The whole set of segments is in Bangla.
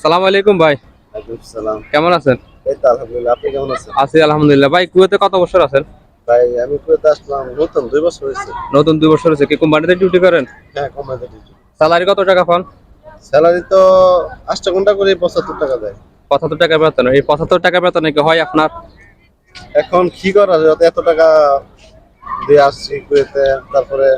সালাম আলাইকুম ভাই। সালাম। কেমন আছেন? এই তো আলহামদুলিল্লাহ আপনি কেমন আছেন? আছি আলহামদুলিল্লাহ। ভাই কুয়েতে কত বছর আছেন? ভাই আমি কুয়েতে আসলাম নতুন দুই বছর হয়েছে। নতুন দুই বছর হয়েছে। কি কোম্পানিতে ডিউটি করেন? হ্যাঁ স্যালারি কত টাকা পান? স্যালারি তো আটটা ঘণ্টা করে পঁচাত্তর টাকা দেয়। পঁচাত্তর টাকা বেতন। এই পঁচাত্তর টাকা বেতনে কি হয় আপনার? এখন কি করা যায়? এত টাকা দিয়ে আসছি কুয়েতে তারপরে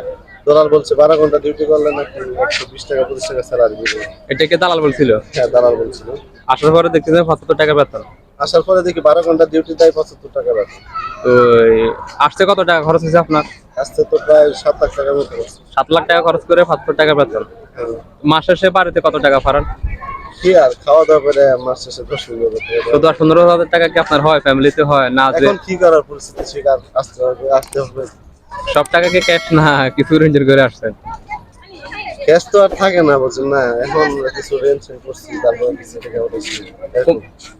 ডলার বলছে বারো ঘণ্টা ডিউটি করলে নাকি একশো বিশ টাকা পঁচিশ টাকা স্যালারি দিবে। এটা কি দালাল বলছিল? হ্যাঁ দালাল বলছিল। আসার পরে পঁচাত্তর টাকা বেতন। আসার পরে দেখি বারো ঘণ্টা ডিউটি দেয় পঁচাত্তর টাকা বেতন। তো আসতে কত টাকা খরচ হয়েছে আপনার? আসতে তো প্রায় সাত লাখ টাকার মতো সাত লাখ টাকা খরচ করে পঁচাত্তর টাকা বেতন। হ্যাঁ। মাস শেষে বাড়িতে কত টাকা ফারান? কি আর খাওয়া দাওয়া করে মাস শেষে দশ মিনিট তো দশ পনেরো হাজার টাকা কি আপনার হয়? ফ্যামিলিতে হয় না এখন কি করার পরিস্থিতি? শিকার আসতে হবে আসতে হবে। সব টাকা কি ক্যাশ না কিছু রেঞ্জের করে আসছেন ক্যাশ তো আর থাকে না বলছেন না? এখন কিছু রেন্ট করছি তারপরে কিছু টাকা উঠেছি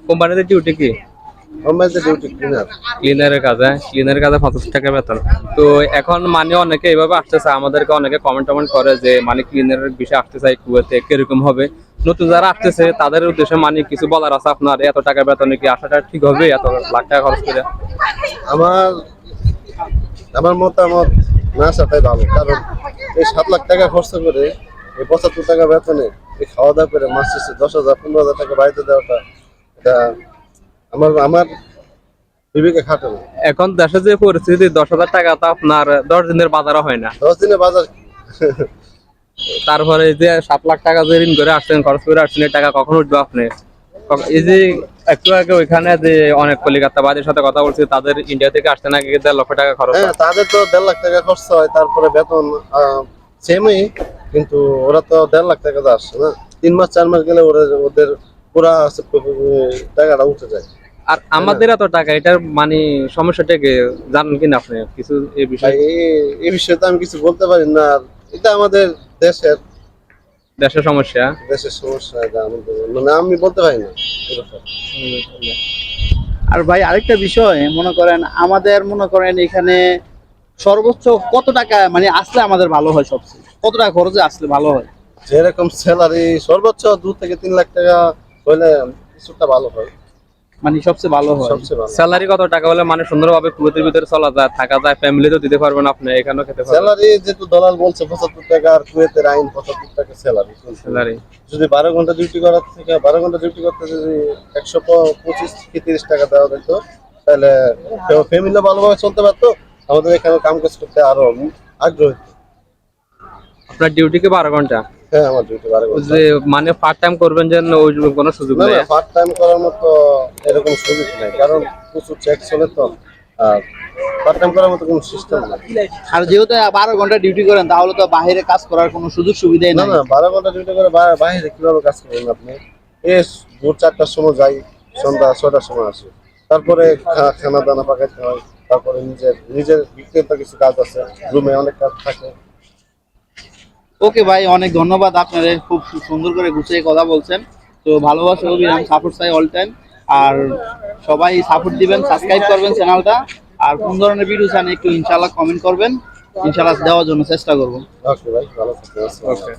কোম্পানিতে ডিউটি কি? আমাদের ডিউটি ক্লিনার ক্লিনারের কাজে ক্লিনারের কাজে পঁচাত্তর টাকা বেতন। তো এখন মানে অনেকে এইভাবে আসতেছে আমাদেরকে অনেকে কমেন্ট টমেন্ট করে যে মানে ক্লিনারের বিষয়ে আসতে চাই কুয়েতে কীরকম হবে? নতুন যারা আসতেছে তাদের উদ্দেশ্যে মানে কিছু বলার আছে আপনার? এত টাকা বেতনে কি আসাটা ঠিক হবে? এত লাখ টাকা খরচ করে? আমার আমার মতামত না সাথে ভালো কারণ এই সাত লাখ টাকা খরচ করে এই পঁচাত্তর টাকা বেতনে এই খাওয়া দাওয়া করে মাস শেষে দশ হাজার পনেরো হাজার টাকা বাড়িতে দেওয়াটা এটা আমার আমার বিবেকে খাটে না। এখন দেশের যে পরিস্থিতি দশ হাজার টাকা তো আপনার দশ দিনের বাজারও হয় না। দশ দিনে বাজার তারপরে যে সাত লাখ টাকা যে ঋণ করে আসছেন খরচ করে আসছেন এই টাকা কখন উঠবে আপনি? এই যে একটু আগে ওইখানে যে অনেক কলিকাতাবাদের সাথে কথা বলছি তাদের ইন্ডিয়া থেকে আসতে নাকি দেড় লক্ষ টাকা খরচ হ্যাঁ? তাদের তো দেড় লাখ টাকা খরচ হয় তারপরে বেতন সেমই কিন্তু ওরা তো দেড় লাখ টাকা তো আসছে না। তিন মাস চার মাস গেলে ওরা ওদের পুরা টাকাটা উঠে যায়। আর আমাদের এত টাকা এটার মানে সমস্যাটা কি? জানেন কিনা আপনি? কিছু এই বিষয়ে? এই- বিষয়ে তো আমি কিছু বলতে পারি না। আর এটা আমাদের দেশের দেশের সমস্যা? দেশের সমস্যা মানে আমি বলতে পারি না আর ভাই আরেকটা বিষয় মনে করেন আমাদের মনে করেন এখানে সর্বোচ্চ কত টাকা মানে আসলে আমাদের ভালো হয় সবচেয়ে? কত টাকা খরচে আসলে ভালো হয়? যেরকম স্যালারি সর্বোচ্চ দু থেকে তিন লাখ টাকা হইলে কিছুটা ভালো হয়। মানে সবচেয়ে ভালো হয়। সবচেয়ে ভালো। স্যালারি কত টাকা হলে মানে সুন্দরভাবে কুয়েতের ভিতরে চলা যায় থাকা যায় ফ্যামিলিতেও দিতে পারবেন আপনি এখানেও খেতে পারবেন। স্যালারি যেহেতু দলাল বলছে পঁচাত্তর টাকা আর কুয়েতের আইন পঁচাত্তর টাকা স্যালারি স্যালারি যদি বারো ঘণ্টা ডিউটি করার থেকে বারো ঘণ্টা ডিউটি করতে যদি একশো প- পঁচিশ কি তিরিশ টাকা দেওয়া যেত তাহলে ফ্যামিলি ভালোভাবে চলতে পারতো আমাদের এখানে কাম কাজ করতে আরও আগ্রহ। আপনার ডিউটি কি বারো ঘণ্টা? হ্যাঁ আমার ডিউটি বারো ঘণ্টা। যে মানে পার্ট টাইম করবেন যেন ওই কোনো সুযোগ না নেই না পার্ট টাইম করার মতো এরকম সুযোগ নেই কারণ প্রচুর চেক চলে তো আর পার্ট টাইম করার মতো কোনো সিস্টেম নেই। আর যেহেতু বারো ঘণ্টা ডিউটি করেন তাহলে তো বাইরে কাজ করার কোনো সুযোগ সুবিধাই না না বারো ঘণ্টা ডিউটি করে বাইরে কীভাবে কাজ করবেন আপনি? এ ভোর চারটার সময় যাই সন্ধ্যা ছয়টার সময় আসি। তারপরে খানা দানা পাকাইতে হয় তারপরে নিজের নিজের ব্যক্তিগত কিছু কাজ আছে রুমে অনেক কাজ থাকে। ওকে ভাই অনেক ধন্যবাদ আপনাদের খুব সুন্দর করে গুছিয়ে কথা বলছেন। তো ভালোবাসা অভিরাম সাপোর্ট চাই অল টাইম আর সবাই সাপোর্ট দিবেন সাবস্ক্রাইব করবেন চ্যানেলটা আর কোন ধরনের ভিডিও চান একটু ইনশাল্লাহ কমেন্ট করবেন। ইনশাল্লাহ দেওয়ার জন্য চেষ্টা করব। ওকে ভাই ভালো আলাইকুম।